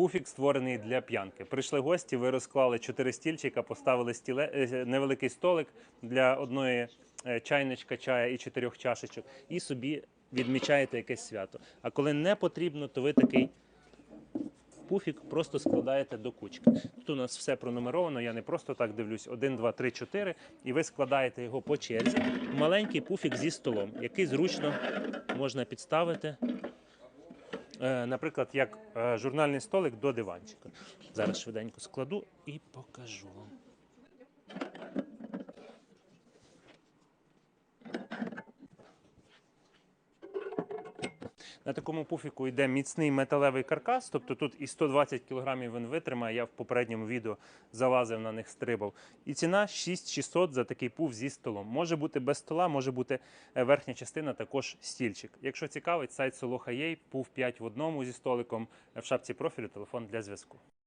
Пуфік створений для п'янки. Прийшли гості, ви розклали чотири стільчика, поставили стіле, е, невеликий столик для одної е, чайничка чая і чотирьох чашечок, і собі відмічаєте якесь свято. А коли не потрібно, то ви такий пуфік просто складаєте до кучки. Тут у нас все пронумеровано, я не просто так дивлюсь: 1, 2, 3, 4, і ви складаєте його по черзі. Маленький пуфік зі столом, який зручно можна підставити. Е, Наприклад, як е, журнальний столик до диванчика. Зараз швиденько складу і покажу вам. На такому пуфіку йде міцний металевий каркас, тобто тут і 120 кг він витримає. Я в попередньому відео залазив на них, стрибав. І ціна 6600 за такий пуф зі столом. Може бути без стола, може бути е, верхня частина, також стільчик. Якщо цікавить, сайт Soloha.ua, пуф 5 в одному зі столиком в шапці профілю, телефон для зв'язку.